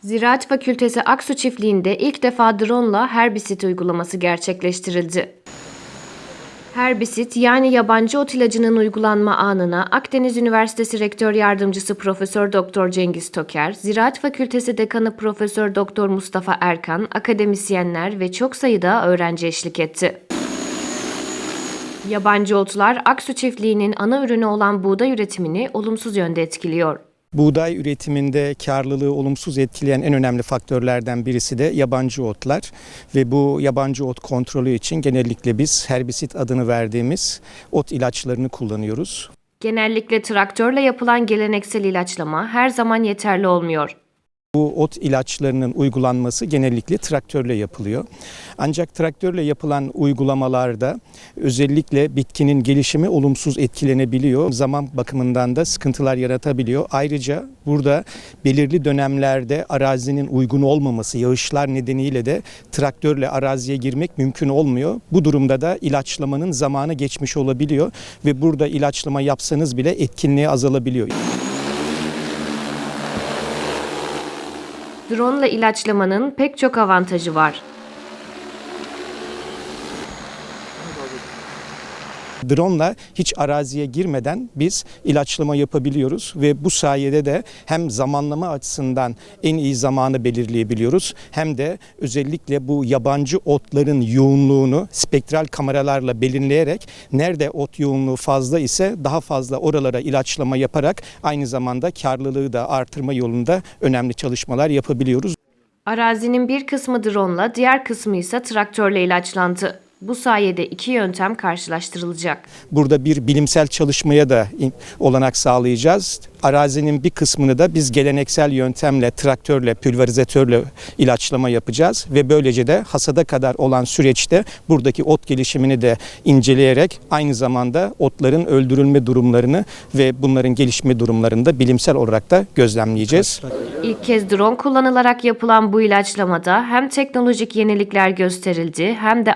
Ziraat Fakültesi Aksu Çiftliği'nde ilk defa drone herbisit uygulaması gerçekleştirildi. Herbisit yani yabancı ot ilacının uygulanma anına Akdeniz Üniversitesi Rektör Yardımcısı Profesör Doktor Cengiz Toker, Ziraat Fakültesi Dekanı Profesör Doktor Mustafa Erkan, akademisyenler ve çok sayıda öğrenci eşlik etti. Yabancı otlar Aksu çiftliğinin ana ürünü olan buğday üretimini olumsuz yönde etkiliyor. Buğday üretiminde karlılığı olumsuz etkileyen en önemli faktörlerden birisi de yabancı otlar ve bu yabancı ot kontrolü için genellikle biz herbisit adını verdiğimiz ot ilaçlarını kullanıyoruz. Genellikle traktörle yapılan geleneksel ilaçlama her zaman yeterli olmuyor. Bu ot ilaçlarının uygulanması genellikle traktörle yapılıyor. Ancak traktörle yapılan uygulamalarda özellikle bitkinin gelişimi olumsuz etkilenebiliyor. Zaman bakımından da sıkıntılar yaratabiliyor. Ayrıca burada belirli dönemlerde arazinin uygun olmaması, yağışlar nedeniyle de traktörle araziye girmek mümkün olmuyor. Bu durumda da ilaçlamanın zamanı geçmiş olabiliyor ve burada ilaçlama yapsanız bile etkinliği azalabiliyor. Drone ile ilaçlamanın pek çok avantajı var. Drone'la hiç araziye girmeden biz ilaçlama yapabiliyoruz ve bu sayede de hem zamanlama açısından en iyi zamanı belirleyebiliyoruz hem de özellikle bu yabancı otların yoğunluğunu spektral kameralarla belirleyerek nerede ot yoğunluğu fazla ise daha fazla oralara ilaçlama yaparak aynı zamanda karlılığı da artırma yolunda önemli çalışmalar yapabiliyoruz. Arazinin bir kısmı drone ile diğer kısmı ise traktörle ilaçlandı. Bu sayede iki yöntem karşılaştırılacak. Burada bir bilimsel çalışmaya da olanak sağlayacağız. Arazinin bir kısmını da biz geleneksel yöntemle, traktörle, pülverizatörle ilaçlama yapacağız ve böylece de hasada kadar olan süreçte buradaki ot gelişimini de inceleyerek aynı zamanda otların öldürülme durumlarını ve bunların gelişme durumlarını da bilimsel olarak da gözlemleyeceğiz. İlk kez drone kullanılarak yapılan bu ilaçlamada hem teknolojik yenilikler gösterildi hem de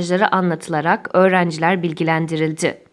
avantajları anlatılarak öğrenciler bilgilendirildi.